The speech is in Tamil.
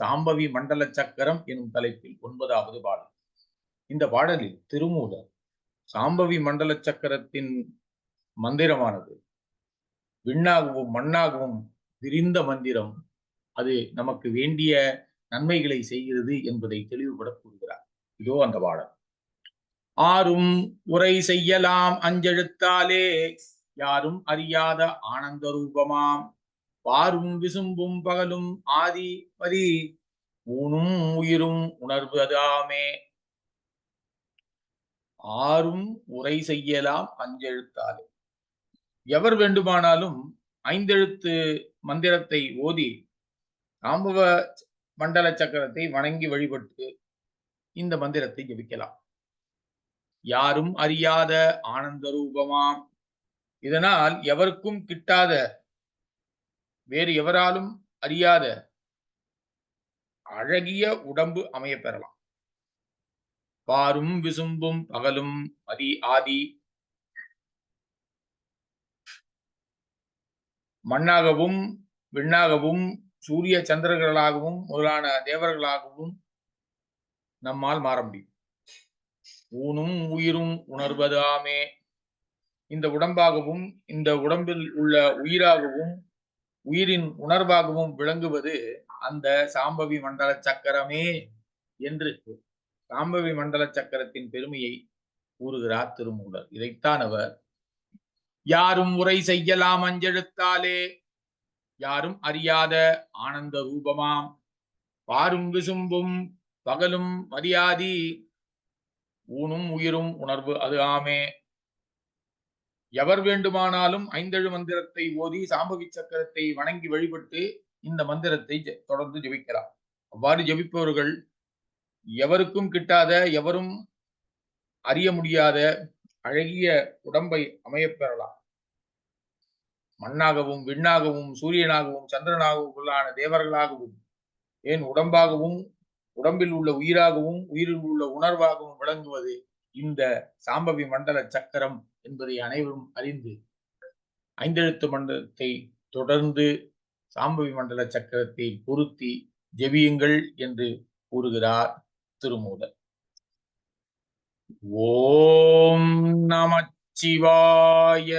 சாம்பவி மண்டல சக்கரம் எனும் தலைப்பில் ஒன்பதாவது பாடல். இந்த பாடலில் திருமூலர் சாம்பவி மண்டல சக்கரத்தின் மந்திரமானது விண்ணாகவும் மண்ணாகவும் விரிந்த மந்திரம் அது நமக்கு வேண்டிய நன்மைகளை செய்கிறது என்பதை தெளிவுபட கூறுகிறார். இதோ அந்த பாடல். ஆறும் உரை செய்யலாம் அஞ்செழுத்தாலே யாரும் அறியாத ஆனந்த ரூபமாம். பாரும் விசும்பும் பகலும் ஆதி பதி ஊனும் உயிரும் உணர்வு அதாமே ஆறும் உரை செய்யலாம் அஞ்செழுத்தாலே. எவர் வேண்டுமானாலும் ஐந்தெழுத்து மந்திரத்தை ஓதி ராம்பவ மண்டல சக்கரத்தை வணங்கி வழிபட்டு இந்த மந்திரத்தை ஜபிக்கலாம். யாரும் அறியாத ஆனந்த ரூபமாம். இதனால் எவருக்கும் கிட்டாத வேறு எவராலும் அறியாத அழகிய உடம்பு அமைய பெறலாம் பாரும் விசும்பும் பகலும் மதி ஆதி மண்ணாகவும் விண்ணாகவும் சூரிய சந்திரர்களாகவும் முதலான தேவர்களாகவும் நம்மால் மாற முடியும். ஊனும் உயிரும் உணர்வதாமே. இந்த உடம்பாகவும் இந்த உடம்பில் உள்ள உயிராகவும் உயிரின் உணர்வாகவும் விளங்குவது அந்த சாம்பவி மண்டல சக்கரமே என்று சாம்பவி மண்டல சக்கரத்தின் பெருமையை கூறுகிறார் திருமூலர். இதைத்தான் அவர் யாரும் உரை செய்யலாம் அஞ்செழுத்தாலே யாரும் அறியாத ஆனந்த ரூபமாம். பாரும் விசும்பும் பகலும் மரியாதி ஊனும் உயிரும் உணர்வு அது ஆமே. எவர் வேண்டுமானாலும் ஐந்தெழு மந்திரத்தை ஓதி சாம்பவி சக்கரத்தை வணங்கி வழிபட்டு இந்த மந்திரத்தை ஜெ- தொடர்ந்து ஜெபிக்கலாம். அவ்வாறு ஜெபிப்பவர்கள் எவருக்கும் கிட்டாத எவரும் அறிய முடியாத அழகிய உடம்பை அமையப்பெறலாம். மண்ணாகவும் விண்ணாகவும் சூரியனாகவும் சந்திரனாகவும் உள்ளான தேவர்களாகவும் ஏன் உடம்பாகவும் உடம்பில் உள்ள உயிராகவும் உயிரில் உள்ள உணர்வாகவும் விளங்குவது இந்த சாம்பவி மண்டல சக்கரம் என்பதை அனைவரும் அறிந்து ஐந்தெழுத்து மண்டலத்தை தொடர்ந்து சாம்பவி மண்டல சக்கரத்தை பொருத்தி ஜெபியுங்கள் என்று கூறுகிறார் திருமூலர். ஓம் நமச்சிவாய